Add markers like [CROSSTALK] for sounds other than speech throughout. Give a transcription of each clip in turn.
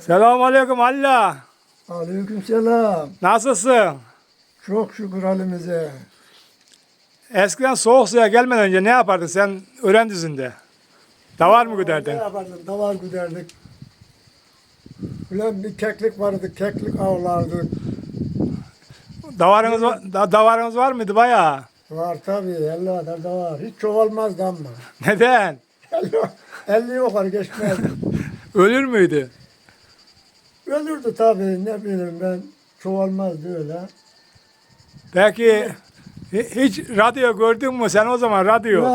Selamun aleyküm Allah. Aleykümselam. Nasılsın? Çok şükür halimize. Eskiden soğuk suya gelmeden önce ne yapardın sen öğren düzünde? Davar mı Ne güderdin? yapardık? Davar güderdik. Ulan bir keklik vardı, keklik avlardık. Davarınız, var- da, davarınız var mıydı bayağı? Var tabii, 50 kadar da var. Hiç çoğalmazdı ama. Neden? 50, 50 yukarı geçmezdi. Ölür müydü? Ölürdü tabii, ne bileyim ben. Çoğalmazdı öyle. Peki hi- hiç radyo gördün mü sen o zaman radyo? Ya,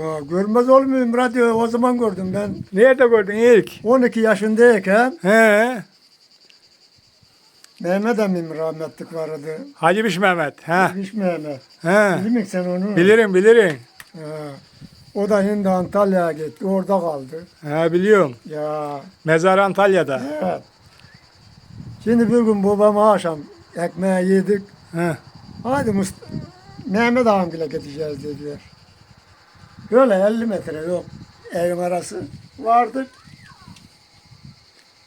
ya, görmez olmayayım radyo o zaman gördüm ben. Nerede gördün ilk? 12 yaşındayken He, Mehmet emmim rahmetlik vardı. Hacı Biş Mehmet. He, Hiç Mehmet. he. Bilir misin sen onu? Bilirim bilirim. Ha, o da şimdi Antalya'ya gitti. Orada kaldı. He, biliyorum. Ya. Mezar Antalya'da. Evet. Şimdi bir gün babama akşam ekmeği yedik. He. Hadi Must Mehmet ağam bile gideceğiz dediler. Böyle 50 metre yok evin arası. Vardık.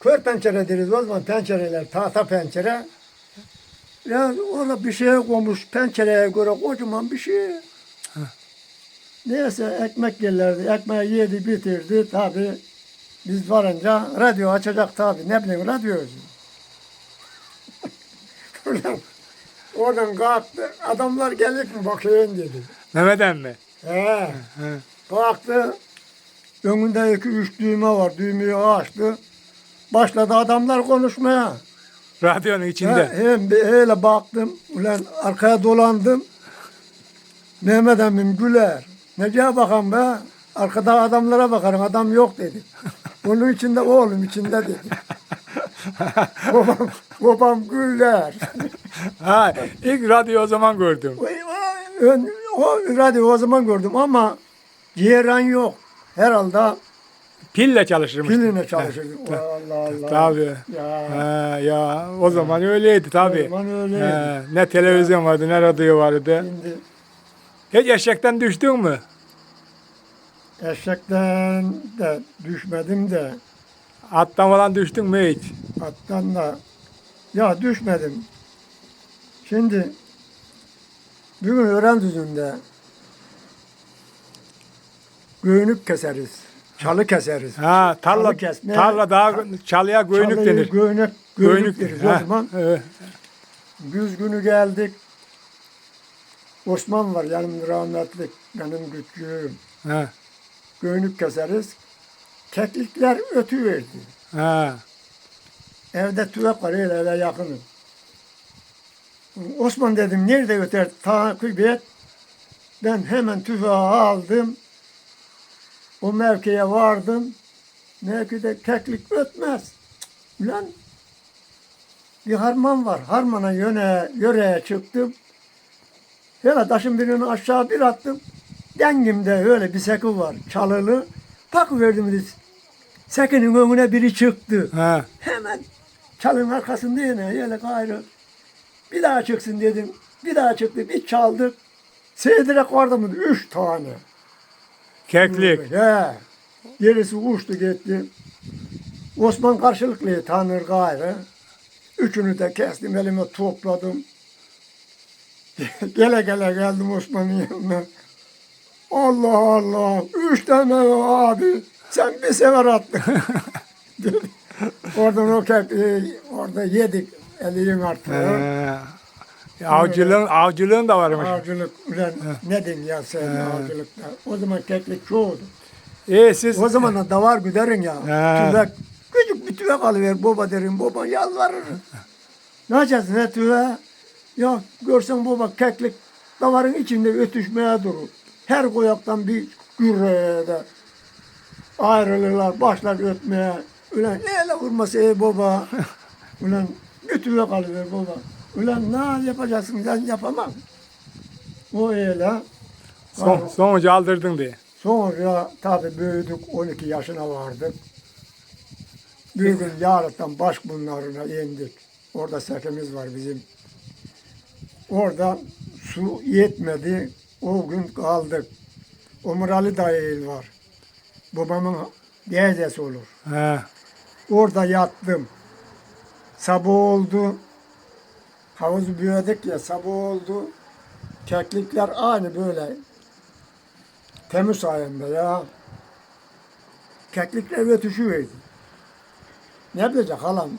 Kör pencere deriz o zaman pencereler tahta pencere. Ya orada bir şey koymuş pencereye göre kocaman bir şey. Neyse ekmek gelirdi. Ekmeği yedi bitirdi tabi. Biz varınca radyo açacak tabi. Ne bileyim radyo. Oradan, oradan kalktı. Adamlar gelir mi bakayım dedi. Mehmet emmi. He. Baktı. Önünde iki üç düğme var. Düğmeyi açtı. Başladı adamlar konuşmaya. Radyonun içinde. He, hem bir öyle baktım. Ulan arkaya dolandım. Mehmet emmim güler. Nece bakan be? Arkada adamlara bakarım. Adam yok dedi. Onun [LAUGHS] içinde oğlum içinde dedi. [LAUGHS] babam, babam güler. Ha, ilk radyo o zaman gördüm. Ön, o radyo o zaman gördüm ama ceyran yok. Herhalde Pille çalışırmış. piline [LAUGHS] çalışırdı. Allah Allah. Tabii. Ya. Ha, ya o zaman öyleydi tabii. O zaman öyleydi. Ha, ne televizyon vardı ne radyo vardı. Şimdi Hiç eşekten düştün mü? eşekten de düşmedim de Attan falan düştün mü hiç? Attan da ya düşmedim. Şimdi bugün öğren düzünde göğünük keseriz. Çalı keseriz. Ha, tarla, Çalı kesme. tarla daha çalıya göynük Çalıyı denir. Göğünük, göğünük deriz Ha, o zaman. evet. Güz günü geldik. Osman var yanımda rahmetlik benim küçüğüm. Ha, Göğünük keseriz. Keklikler ötü verdi. ha. Evde tüvek var öyle eve yakınım. Osman dedim nerede öter takip et. Ben hemen tüfeği aldım. O mevkiye vardım. Mevkide keklik ötmez. Ulan bir harman var. Harmana yöne, yöreye çıktım. Hele taşın birini aşağı bir attım. Dengimde öyle bir seki var. Çalılı. Pak verdim dedi. Sekinin önüne biri çıktı. ha. Hemen çalın arkasında yine öyle gayrı. Bir daha çıksın dedim. Bir daha çıktı. Bir çaldık. Seydirek vardı mı? Üç tane. Keklik. He. Gerisi uçtu gitti. Osman karşılıklı tanır gayrı. Üçünü de kestim elime topladım. [LAUGHS] gele gele geldim Osman'ın yanına. Allah Allah. Üç tane abi. Sen bir sefer attın. [LAUGHS] Dedi. Oradan o kekliği orada yedik. Eliyin artığı. Ha. Avcılığın, avcılığın da varmış. Avcılık. Ulan ne diyeyim ya sen avcılıkta. O zaman keklik çoğuldu. İyi siz O zaman da davar güderin ya. Tüvek. Küçük bir tüvek alıver baba derim. Baba yalvarır. ne yapacaksın ne tüve? Ya görsen baba keklik davarın içinde ötüşmeye durur. Her koyaktan bir gürrede ayrılırlar. Başlar ötmeye. Ulan neyle vurması ey baba? Ulan bir tüvek alıver baba. Ulan ne yapacaksın ben yapamam. O öyle. son, sonucu aldırdın diye. Sonra tabii büyüdük 12 yaşına vardık. Bir gün yarıktan baş bunlarına indik. Orada sekimiz var bizim. Orada su yetmedi. O gün kaldık. Umur Ali dayı var. Babamın teyzesi olur. Ha. Orada yattım. Sabah oldu. Havuzu büyüdük ya sabah oldu. Keklikler aynı böyle. Temmuz ayında ya. Keklikler ötüşüverdi. Ne bilecek halam?